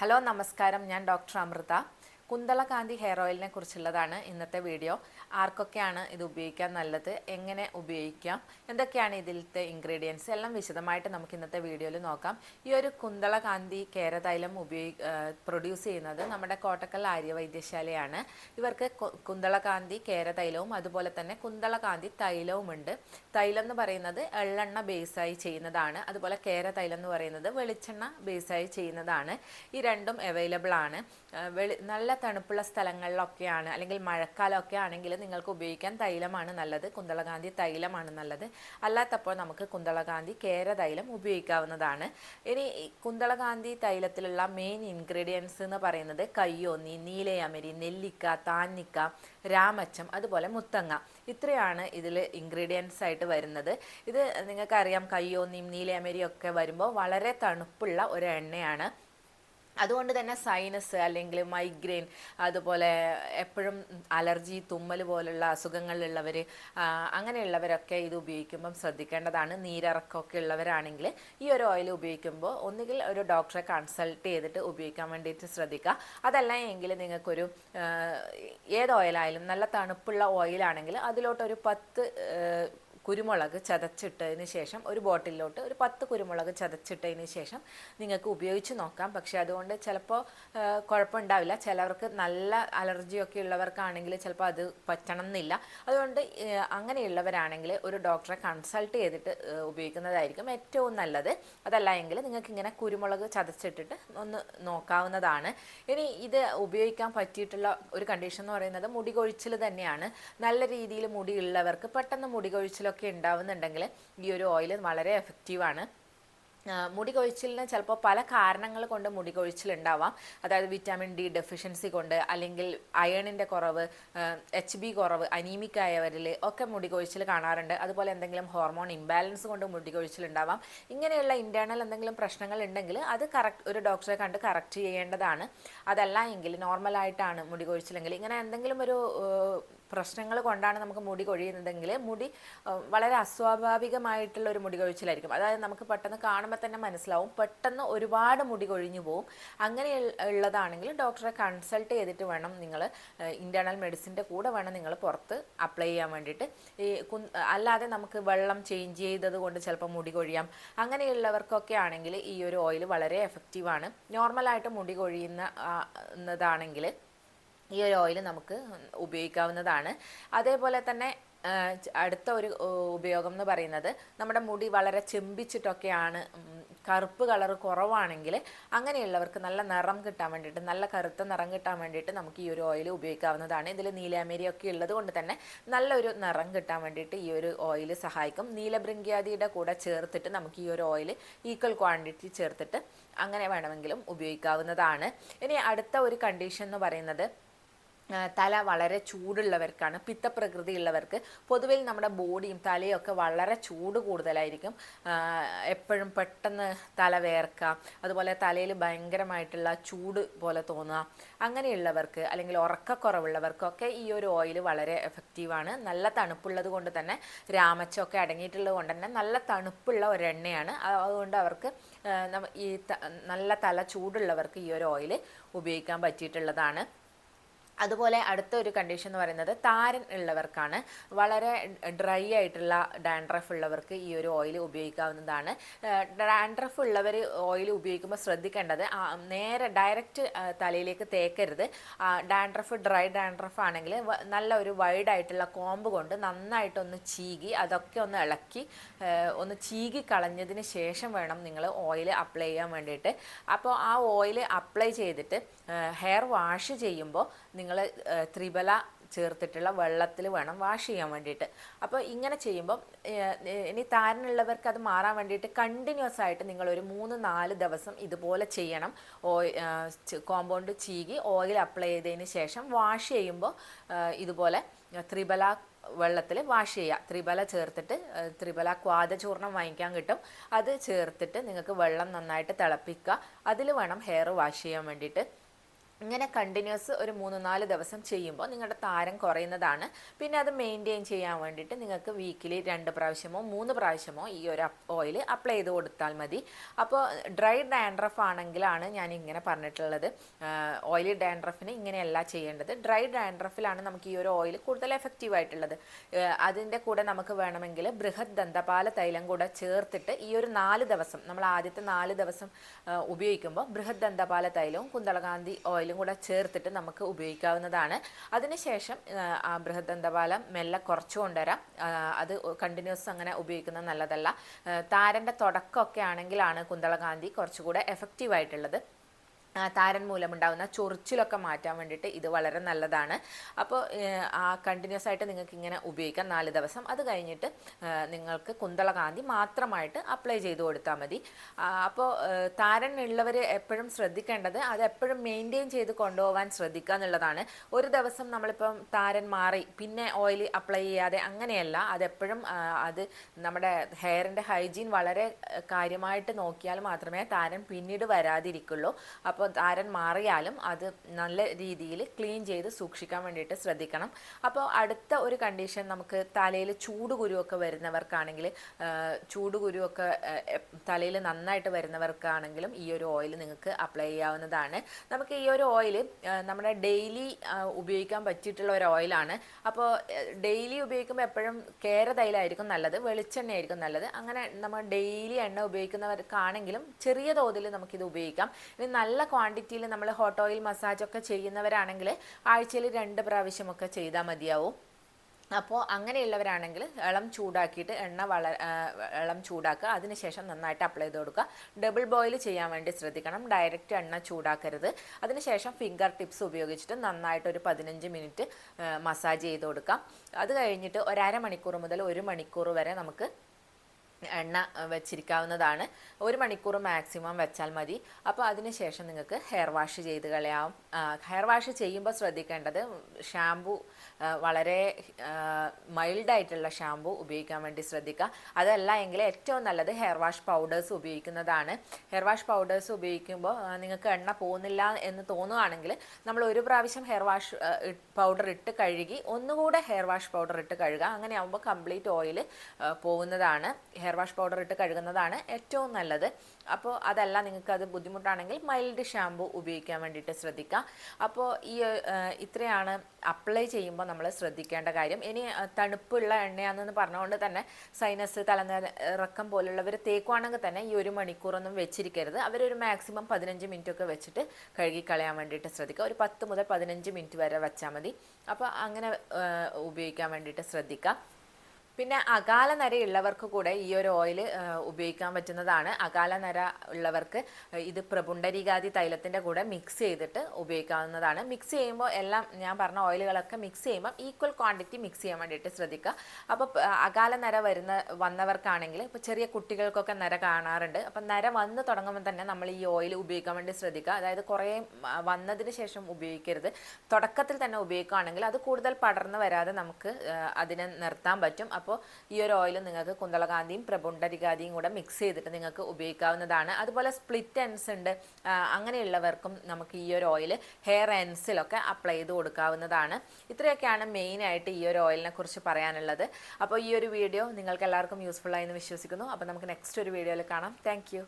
Hello നമസ്കാരം. ഞാൻ doctor Amrita. Kunthalakanthi hair ഓയിലിനെ കുറിച്ചുള്ളതാണ് ഇന്നത്തെ വീഡിയോ. ആർക്കൊക്കെയാണ് ഇത് ഉപയോഗിക്കാൻ നല്ലത്? എങ്ങനെ ഉപയോഗിക്കാം? എന്തൊക്കെയാണ് ഇതിലത്തെ ഇൻഗ്രീഡിയൻസ് എല്ലാം വിശദമായിട്ട് നമുക്ക് ഇന്നത്തെ വീഡിയോയിൽ നോക്കാം. ഈ ഒരു കുന്തളകാന്തി കേരതൈലം ഉപയോഗി പ്രൊഡ്യൂസ് ചെയ്യുന്നത് നമ്മുടെ കോട്ടക്കൽ ആര്യവൈദ്യശാലയാണ്. ഇവർക്ക് കുന്തളകാന്തി കേരതൈലവും അതുപോലെ തന്നെ കുന്തളകാന്തി തൈലവുമുണ്ട് തൈലം എന്ന് പറയുന്നത് എള്ളെണ്ണ ബേസായി ചെയ്യുന്നതാണ്. അതുപോലെ കേരതൈലം എന്ന് പറയുന്നത് വെളിച്ചെണ്ണ ബേസായി ചെയ്യുന്നതാണ്. ഈ രണ്ടും അവൈലബിൾ ആണ്. വെളി നല്ല തണുപ്പുള്ള സ്ഥലങ്ങളിലൊക്കെയാണ് അല്ലെങ്കിൽ മഴക്കാലമൊക്കെ ആണെങ്കിൽ നിങ്ങൾക്ക് ഉപയോഗിക്കാൻ തൈലമാണ് നല്ലത് കുന്തളകാന്തി തൈലമാണ് നല്ലത്. അല്ലാത്തപ്പോൾ നമുക്ക് കുന്തളകാന്തി കേര തൈലം ഉപയോഗിക്കാവുന്നതാണ്. ഇനി കുന്തളകാന്തി തൈലത്തിലുള്ള മെയിൻ ഇൻഗ്രീഡിയൻസ് എന്ന് പറയുന്നത് കയ്യോന്നി നീലയമരി നെല്ലിക്ക താന്നിക്ക രാമച്ചം അതുപോലെ മുത്തങ്ങ. ഇത്രയാണ് ഇതിൽ ഇൻഗ്രീഡിയൻസ് ആയിട്ട് വരുന്നത്. ഇത് നിങ്ങൾക്കറിയാം കയ്യോന്നിയും നീലയമരിയും ഒക്കെ വരുമ്പോൾ വളരെ തണുപ്പുള്ള ഒരു എണ്ണയാണ്. അതുകൊണ്ട് തന്നെ സൈനസ് അല്ലെങ്കിൽ മൈഗ്രെയിൻ അതുപോലെ എപ്പോഴും അലർജി തുമ്മൽ പോലുള്ള അസുഖങ്ങളുള്ളവർ അങ്ങനെയുള്ളവരൊക്കെ ഇത് ഉപയോഗിക്കുമ്പം ശ്രദ്ധിക്കേണ്ടതാണ്. നീരിറക്കമൊക്കെ ഉള്ളവരാണെങ്കിൽ ഈ ഒരു ഓയിൽ ഉപയോഗിക്കുമ്പോൾ ഒന്നുകിൽ ഒരു ഡോക്ടറെ കൺസൾട്ട് ചെയ്തിട്ട് ഉപയോഗിക്കാൻ വേണ്ടിയിട്ട് ശ്രദ്ധിക്കുക. അതല്ല എങ്കിൽ നിങ്ങൾക്കൊരു ഏത് ഓയിലായാലും നല്ല തണുപ്പുള്ള ഓയിലാണെങ്കിൽ അതിലോട്ടൊരു പത്ത് കുരുമുളക് ചതച്ചിട്ടതിന് ശേഷം ഒരു ബോട്ടിലോട്ട് ഒരു പത്ത് കുരുമുളക് ചതച്ചിട്ടതിന് ശേഷം നിങ്ങൾക്ക് ഉപയോഗിച്ച് നോക്കാം. പക്ഷേ അതുകൊണ്ട് ചിലപ്പോൾ കുഴപ്പമുണ്ടാവില്ല. ചിലവർക്ക് നല്ല അലർജിയൊക്കെ ഉള്ളവർക്കാണെങ്കിൽ ചിലപ്പോൾ അത് പറ്റണം എന്നില്ല അതുകൊണ്ട് അങ്ങനെയുള്ളവരാണെങ്കിൽ ഒരു ഡോക്ടറെ കൺസൾട്ട് ചെയ്തിട്ട് ഉപയോഗിക്കുന്നതായിരിക്കും ഏറ്റവും നല്ലത്. അതല്ല എങ്കിൽ നിങ്ങൾക്ക് ഇങ്ങനെ കുരുമുളക് ചതച്ചിട്ടിട്ട് ഒന്ന് നോക്കാവുന്നതാണ്. ഇനി ഇത് ഉപയോഗിക്കാൻ പറ്റിയിട്ടുള്ള ഒരു കണ്ടീഷൻ എന്ന് പറയുന്നത് മുടി കൊഴിച്ചിൽ തന്നെയാണ്. നല്ല രീതിയിൽ മുടി ഉള്ളവർക്ക് പെട്ടെന്ന് മുടി കൊഴിച്ചിലൊക്കെ ഉണ്ടാവുന്നുണ്ടെങ്കിൽ ഈ ഒരു ഓയിൽ വളരെ എഫക്റ്റീവാണ് മുടി കൊഴിച്ചിലിന് ചിലപ്പോൾ പല കാരണങ്ങൾ കൊണ്ട് മുടി കൊഴിച്ചിൽ ഉണ്ടാവാം. അതായത് വിറ്റാമിൻ ഡി ഡെഫിഷ്യൻസി കൊണ്ട് അല്ലെങ്കിൽ അയണിന്റെ കുറവ് എച്ച് ബി കുറവ് അനീമിക് ആയവരിൽ ഒക്കെ മുടി കൊഴിച്ചിൽ കാണാറുണ്ട്. അതുപോലെ എന്തെങ്കിലും ഹോർമോൺ ഇംബാലൻസ് കൊണ്ട് മുടി കൊഴിച്ചിൽ ഉണ്ടാവാം. ഇങ്ങനെയുള്ള ഇന്റേർണൽ എന്തെങ്കിലും പ്രശ്നങ്ങൾ ഉണ്ടെങ്കിൽ അത് കറക്റ്റ് ഒരു ഡോക്ടറെ കണ്ട് കറക്റ്റ് ചെയ്യേണ്ടതാണ്. അതല്ല എങ്കിൽ നോർമലായിട്ടാണ് മുടി കൊഴിച്ചിലെങ്കിൽ ഇങ്ങനെ എന്തെങ്കിലും ഒരു പ്രശ്നങ്ങൾ കൊണ്ടാണ് നമുക്ക് മുടി കൊഴിയുന്നതെങ്കിൽ മുടി വളരെ അസ്വാഭാവികമായിട്ടുള്ള ഒരു മുടി കൊഴിച്ചിലായിരിക്കും. അതായത് നമുക്ക് പെട്ടെന്ന് കാണുമ്പോൾ തന്നെ മനസ്സിലാവും. പെട്ടെന്ന് ഒരുപാട് മുടി കൊഴിഞ്ഞു പോവും. അങ്ങനെ ഉള്ളതാണെങ്കിൽ ഡോക്ടറെ കൺസൾട്ട് ചെയ്തിട്ട് വേണം നിങ്ങൾ ഇന്റേർണൽ മെഡിസിന്റെ കൂടെ വേണം നിങ്ങൾ പുറത്ത് അപ്ലൈ ചെയ്യാൻ വേണ്ടിയിട്ട്. ഈ അല്ലാതെ നമുക്ക് വെള്ളം ചേഞ്ച് ചെയ്തത് കൊണ്ട് ചിലപ്പോൾ മുടി കൊഴിയാം. അങ്ങനെയുള്ളവർക്കൊക്കെ ആണെങ്കിൽ ഈ ഒരു ഓയിൽ വളരെ എഫക്റ്റീവാണ് നോർമലായിട്ട് മുടി കൊഴിയുന്ന ആ, ന്നതാണെങ്കിൽ ഈ ഒരു ഓയിൽ നമുക്ക് ഉപയോഗിക്കാവുന്നതാണ്. അതേപോലെ തന്നെ അടുത്ത ഒരു ഉപയോഗം എന്ന് പറയുന്നത് നമ്മുടെ മുടി വളരെ ചെമ്പിച്ചിട്ടൊക്കെയാണ് കറുപ്പ് കളർ കുറവാണെങ്കിൽ അങ്ങനെയുള്ളവർക്ക് നല്ല നിറം കിട്ടാൻ വേണ്ടിയിട്ട് നല്ല കറുത്ത നിറം കിട്ടാൻ വേണ്ടിയിട്ട് നമുക്ക് ഈ ഒരു ഓയിൽ ഉപയോഗിക്കാവുന്നതാണ്. ഇതിൽ നീലാമേരി ഒക്കെ ഉള്ളത് കൊണ്ട് തന്നെ നല്ലൊരു നിറം കിട്ടാൻ വേണ്ടിയിട്ട് ഈ ഒരു ഓയിൽ സഹായിക്കും. നീലബൃങ്ക്യാദിയുടെ കൂടെ ചേർത്തിട്ട് നമുക്ക് ഈ ഒരു ഓയിൽ ഈക്വൽ ക്വാണ്ടിറ്റി ചേർത്തിട്ട് അങ്ങനെ വേണമെങ്കിലും ഉപയോഗിക്കാവുന്നതാണ്. ഇനി അടുത്ത ഒരു കണ്ടീഷൻ എന്ന് പറയുന്നത് തല വളരെ ചൂടുള്ളവർക്കാണ് പിത്തപ്രകൃതി ഉള്ളവർക്ക് പൊതുവിൽ നമ്മുടെ ബോഡിയും തലയും ഒക്കെ വളരെ ചൂട് കൂടുതലായിരിക്കും. എപ്പോഴും പെട്ടെന്ന് തല വേർക്കുക അതുപോലെ തലയിൽ ഭയങ്കരമായിട്ടുള്ള ചൂട് പോലെ തോന്നുക അങ്ങനെയുള്ളവർക്ക് അല്ലെങ്കിൽ ഉറക്കക്കുറവുള്ളവർക്കൊക്കെ ഈ ഒരു ഓയിൽ വളരെ എഫക്റ്റീവാണ് നല്ല തണുപ്പുള്ളത് കൊണ്ട് തന്നെ രാമച്ചൊക്കെ അടങ്ങിയിട്ടുള്ളത് കൊണ്ട് തന്നെ നല്ല തണുപ്പുള്ള ഒരു എണ്ണയാണ് അതുകൊണ്ട് അവർക്ക് ഈ നല്ല തല ചൂടുള്ളവർക്ക് ഈ ഒരു ഓയിൽ ഉപയോഗിക്കാൻ പറ്റിയിട്ടുള്ളതാണ്. അതുപോലെ അടുത്ത ഒരു കണ്ടീഷൻ എന്ന് പറയുന്നത് താരൻ ഉള്ളവർക്കാണ്. വളരെ ഡ്രൈ ആയിട്ടുള്ള ഡാൻഡ്രഫ് ഉള്ളവർക്ക് ഈ ഒരു ഓയിൽ ഉപയോഗിക്കാവുന്നതാണ്. ഡാൻഡ്രഫ് ഉള്ളവർ ഓയിൽ ഉപയോഗിക്കുമ്പോൾ ശ്രദ്ധിക്കേണ്ടത് നേരെ ഡയറക്റ്റ് തലയിലേക്ക് തേക്കരുത്. ഡാൻഡ്രഫ് ഡ്രൈ ഡാൻഡ്രഫ് ആണെങ്കിൽ നല്ല ഒരു വൈഡ് ആയിട്ടുള്ള കോമ്പ് കൊണ്ട് നന്നായിട്ടൊന്ന് ചീകി അതൊക്കെ ഒന്ന് ഇളക്കി ഒന്ന് ചീകി കളഞ്ഞതിന് ശേഷം വേണം നിങ്ങൾ ഓയിൽ അപ്ലൈ ചെയ്യാൻ വേണ്ടിയിട്ട്. അപ്പോൾ ആ ഓയിൽ അപ്ലൈ ചെയ്തിട്ട് ഹെയർ വാഷ് ചെയ്യുമ്പോൾ നിങ്ങൾ ത്രിബല ചേർത്തിട്ടുള്ള വെള്ളത്തിൽ വേണം വാഷ് ചെയ്യാൻ വേണ്ടിയിട്ട്. അപ്പോൾ ഇങ്ങനെ ചെയ്യുമ്പം ഇനി താരനുള്ളവർക്ക് അത് മാറാൻ വേണ്ടിയിട്ട് കണ്ടിന്യൂസ് ആയിട്ട് നിങ്ങൾ ഒരു മൂന്ന് നാല് ദിവസം ഇതുപോലെ ചെയ്യണം. ഓയിൽ കോമ്പൗണ്ട് ചീകി ഓയിൽ അപ്ലൈ ചെയ്തതിന് ശേഷം വാഷ് ചെയ്യുമ്പോൾ ഇതുപോലെ ത്രിബല വെള്ളത്തിൽ വാഷ് ചെയ്യുക. ത്രിബല ചേർത്തിട്ട് ത്രിബല ക്വാദചൂർണം വാങ്ങിക്കാൻ കിട്ടും. അത് ചേർത്തിട്ട് നിങ്ങൾക്ക് വെള്ളം നന്നായിട്ട് തിളപ്പിക്കുക. അതിൽ വേണം ഹെയർ വാഷ് ചെയ്യാൻ വേണ്ടിയിട്ട്. ഇങ്ങനെ കണ്ടിന്യൂസ് ഒരു മൂന്ന് നാല് ദിവസം ചെയ്യുമ്പോൾ നിങ്ങളുടെ താരം കുറയുന്നതാണ്. പിന്നെ അത് മെയിന്റെയിൻ ചെയ്യാൻ വേണ്ടിയിട്ട് നിങ്ങൾക്ക് വീക്കിലി രണ്ട് പ്രാവശ്യമോ മൂന്ന് പ്രാവശ്യമോ ഈ ഒരു ഓയിൽ അപ്ലൈ ചെയ്ത് കൊടുത്താൽ മതി. അപ്പോൾ ഡ്രൈ ഡാൻഡ്രഫ് ആണെങ്കിലാണ് ഞാൻ ഇങ്ങനെ പറഞ്ഞിട്ടുള്ളത്. ഓയിലി ഡാൻഡ്രഫിന് ഇങ്ങനെയല്ല ചെയ്യേണ്ടത്. ഡ്രൈ ഡാൻഡ്രഫിലാണ് നമുക്ക് ഈ ഒരു ഓയിൽ കൂടുതൽ എഫക്റ്റീവ് ആയിട്ടുള്ളത്. അതിന്റെ കൂടെ നമുക്ക് വേണമെങ്കിൽ ബൃഹത് ദന്തപാല തൈലം കൂടെ ചേർത്തിട്ട് ഈ ഒരു നാല് ദിവസം നമ്മൾ ആദ്യത്തെ നാല് ദിവസം ഉപയോഗിക്കുമ്പോൾ ബൃഹത് ദന്തപാല തൈലവും കുന്തളകാന്തി ഓയിൽ ഓയിലും കൂടെ ചേർത്തിട്ട് നമുക്ക് ഉപയോഗിക്കാവുന്നതാണ്. അതിനുശേഷം ബൃഹദന്തപാലം മെല്ലെ കുറച്ചു കൊണ്ടുവരാം. അത് കണ്ടിന്യൂസ് അങ്ങനെ ഉപയോഗിക്കുന്നത് നല്ലതല്ല. താരന്റെ തുടക്കമൊക്കെ ആണെങ്കിലാണ് കുന്തളകാന്തി കുറച്ചുകൂടെ എഫക്റ്റീവ് ആയിട്ടുള്ളത്. താരൻ മൂലമുണ്ടാകുന്ന ചൊറിച്ചിലൊക്കെ മാറ്റാൻ വേണ്ടിയിട്ട് ഇത് വളരെ നല്ലതാണ്. അപ്പോൾ ആ കണ്ടിന്യൂസ് ആയിട്ട് നിങ്ങൾക്ക് ഇങ്ങനെ ഉപയോഗിക്കാം നാല് ദിവസം. അത് കഴിഞ്ഞിട്ട് നിങ്ങൾക്ക് കുന്തളകാന്തി മാത്രമായിട്ട് അപ്ലൈ ചെയ്ത് കൊടുത്താൽ മതി. അപ്പോൾ താരൻ ഉള്ളവർ എപ്പോഴും ശ്രദ്ധിക്കേണ്ടത് അത് എപ്പോഴും മെയിന്റെയിൻ ചെയ്ത് കൊണ്ടുപോകാൻ ശ്രദ്ധിക്കുക എന്നുള്ളതാണ്. ഒരു ദിവസം നമ്മളിപ്പം താരൻ മാറി പിന്നെ ഓയിൽ അപ്ലൈ ചെയ്യാതെ അങ്ങനെയല്ല. അതെപ്പോഴും അത് നമ്മുടെ ഹെയറിന്റെ ഹൈജീൻ വളരെ കാര്യമായിട്ട് നോക്കിയാൽ മാത്രമേ താരൻ പിന്നീട് വരാതിരിക്കുള്ളൂ. അപ്പോൾ താരൻ മാറിയാലും അത് നല്ല രീതിയിൽ ക്ലീൻ ചെയ്ത് സൂക്ഷിക്കാൻ വേണ്ടിയിട്ട് ശ്രദ്ധിക്കണം. അപ്പോൾ അടുത്ത ഒരു കണ്ടീഷൻ നമുക്ക് തലയിൽ ചൂടുകുരുവൊക്കെ വരുന്നവർക്കാണെങ്കിൽ ചൂടുകുരുവൊക്കെ തലയിൽ നന്നായിട്ട് വരുന്നവർക്കാണെങ്കിലും ഈ ഒരു ഓയിൽ നിങ്ങൾക്ക് അപ്ലൈ ചെയ്യാവുന്നതാണ്. നമുക്ക് ഈ ഒരു ഓയിൽ നമ്മുടെ ഡെയിലി ഉപയോഗിക്കാൻ പറ്റിയിട്ടുള്ള ഒരു ഓയിലാണ്. അപ്പോൾ ഡെയിലി ഉപയോഗിക്കുമ്പോൾ എപ്പോഴും കേര തൈലായിരിക്കും നല്ലത് വെളിച്ചെണ്ണ ആയിരിക്കും നല്ലത്. അങ്ങനെ നമ്മൾ ഡെയിലി എണ്ണ ഉപയോഗിക്കുന്നവർക്കാണെങ്കിലും ചെറിയ തോതിൽ നമുക്കിത് ഉപയോഗിക്കാം. ഇനി നല്ല ക്വാണ്ടിറ്റിയിൽ നമ്മൾ ഹോട്ട് ഓയിൽ മസാജ് ഒക്കെ ചെയ്യുന്നവരാണെങ്കിൽ ആഴ്ചയിൽ രണ്ട് പ്രാവശ്യമൊക്കെ ചെയ്താൽ മതിയാവും. അപ്പോൾ അങ്ങനെയുള്ളവരാണെങ്കിൽ ഇളം ചൂടാക്കിയിട്ട് എണ്ണ വള ഇളം ചൂടാക്കുക. അതിനുശേഷം നന്നായിട്ട് അപ്ലൈ ചെയ്ത് കൊടുക്കുക. ഡബിൾ ബോയിൽ ചെയ്യാൻ വേണ്ടി ശ്രദ്ധിക്കണം. ഡയറക്റ്റ് എണ്ണ ചൂടാക്കരുത്. അതിനുശേഷം ഫിംഗർ ടിപ്സ് ഉപയോഗിച്ചിട്ട് നന്നായിട്ട് ഒരു പതിനഞ്ച് മിനിറ്റ് മസാജ് ചെയ്ത് കൊടുക്കാം. അത് കഴിഞ്ഞിട്ട് ഒരര മണിക്കൂർ മുതൽ ഒരു മണിക്കൂർ വരെ നമുക്ക് എണ്ണ വെച്ചിരിക്കാവുന്നതാണ്. ഒരു മണിക്കൂർ മാക്സിമം വെച്ചാൽ മതി. അപ്പോൾ അതിനുശേഷം നിങ്ങൾക്ക് ഹെയർ വാഷ് ചെയ്ത് കളയാം. ഹെയർ വാഷ് ചെയ്യുമ്പോൾ ശ്രദ്ധിക്കേണ്ടത് ഷാമ്പു വളരെ മൈൽഡായിട്ടുള്ള ഷാമ്പു ഉപയോഗിക്കാൻ വേണ്ടി ശ്രദ്ധിക്കുക. അതല്ല എങ്കിൽ ഏറ്റവും നല്ലത് ഹെയർ വാഷ് പൗഡേഴ്സ് ഉപയോഗിക്കുന്നതാണ്. ഹെയർ വാഷ് പൗഡേഴ്സ് ഉപയോഗിക്കുമ്പോൾ നിങ്ങൾക്ക് എണ്ണ പോകുന്നില്ല എന്ന് തോന്നുകയാണെങ്കിൽ നമ്മൾ ഒരു പ്രാവശ്യം ഹെയർ വാഷ് പൗഡർ ഇട്ട് കഴുകി ഒന്നുകൂടെ ഹെയർ വാഷ് പൗഡർ ഇട്ട് കഴുകുക. അങ്ങനെ ആകുമ്പോൾ കംപ്ലീറ്റ് ഓയിൽ പോകുന്നതാണ്. ഹെയർ വാഷ് പൗഡർ ഇട്ട് കഴുകുന്നതാണ് ഏറ്റവും നല്ലത്. അപ്പോൾ അതല്ല നിങ്ങൾക്ക് അത് ബുദ്ധിമുട്ടാണെങ്കിൽ മൈൽഡ് ഷാമ്പു ഉപയോഗിക്കാൻ വേണ്ടിയിട്ട് ശ്രദ്ധിക്കുക. അപ്പോൾ ഈ ഇത്രയാണ് അപ്ലൈ ചെയ്യുമ്പോൾ നമ്മൾ ശ്രദ്ധിക്കേണ്ട കാര്യം. ഇനി തണുപ്പുള്ള എണ്ണയാണെന്ന് പറഞ്ഞുകൊണ്ട് തന്നെ സൈനസ് തലനിറക്കം പോലുള്ളവർ തേക്കുവാണെങ്കിൽ തന്നെ ഈ ഒരു മണിക്കൂറൊന്നും വെച്ചിരിക്കരുത്. അവരൊരു മാക്സിമം പതിനഞ്ച് മിനിറ്റ് ഒക്കെ വെച്ചിട്ട് കഴുകിക്കളയാൻ വേണ്ടിയിട്ട് ശ്രദ്ധിക്കുക. ഒരു പത്ത് മുതൽ പതിനഞ്ച് മിനിറ്റ് വരെ വെച്ചാൽ മതി. അപ്പോൾ അങ്ങനെ ഉപയോഗിക്കാൻ വേണ്ടിയിട്ട് ശ്രദ്ധിക്കുക. പിന്നെ അകാല നരയുള്ളവർക്ക് കൂടെ ഈ ഒരു ഓയിൽ ഉപയോഗിക്കാൻ പറ്റുന്നതാണ്. അകാല നര ഉള്ളവർക്ക് ഇത് പ്രപുണ്ടരികാതി തൈലത്തിന്റെ കൂടെ മിക്സ് ചെയ്തിട്ട് ഉപയോഗിക്കാവുന്നതാണ്. മിക്സ് ചെയ്യുമ്പോൾ എല്ലാം ഞാൻ പറഞ്ഞ ഓയിലുകളൊക്കെ മിക്സ് ചെയ്യുമ്പോൾ ഈക്വൽ ക്വാണ്ടിറ്റി മിക്സ് ചെയ്യാൻ വേണ്ടിയിട്ട് ശ്രദ്ധിക്കുക. അപ്പോൾ അകാല നര വരുന്ന വന്നവർക്കാണെങ്കിൽ ഇപ്പോൾ ചെറിയ കുട്ടികൾക്കൊക്കെ നര കാണാറുണ്ട്. അപ്പം നര വന്ന് തുടങ്ങുമ്പോൾ തന്നെ നമ്മൾ ഈ ഓയിൽ ഉപയോഗിക്കാൻ വേണ്ടി ശ്രദ്ധിക്കുക. അതായത് കുറേ വന്നതിന് ശേഷം ഉപയോഗിക്കരുത്. തുടക്കത്തിൽ തന്നെ ഉപയോഗിക്കുകയാണെങ്കിൽ അത് കൂടുതൽ പടർന്നു വരാതെ നമുക്ക് അതിനെ നിർത്താൻ പറ്റും. അപ്പോൾ ഈ ഒരു ഓയിൽ നിങ്ങൾക്ക് കുന്തളകാന്തിയും പ്രപുണ്ടരികാന്തിയും കൂടെ മിക്സ് ചെയ്തിട്ട് നിങ്ങൾക്ക് ഉപയോഗിക്കാവുന്നതാണ്. അതുപോലെ സ്പ്ലിറ്റ് എൻസ് ഉണ്ട്. അങ്ങനെയുള്ളവർക്കും നമുക്ക് ഈ ഒരു ഓയിൽ ഹെയർ എൻസിലൊക്കെ അപ്ലൈ ചെയ്ത് കൊടുക്കാവുന്നതാണ്. ഇത്രയൊക്കെയാണ് മെയിനായിട്ട് ഈ ഒരു ഓയിലിനെ കുറിച്ച് പറയാനുള്ളത്. അപ്പോൾ ഈ ഒരു വീഡിയോ നിങ്ങൾക്ക് എല്ലാവർക്കും യൂസ്ഫുൾ ആയി എന്ന് വിശ്വസിക്കുന്നു. അപ്പോൾ നമുക്ക് നെക്സ്റ്റ് ഒരു വീഡിയോയിൽ കാണാം. താങ്ക്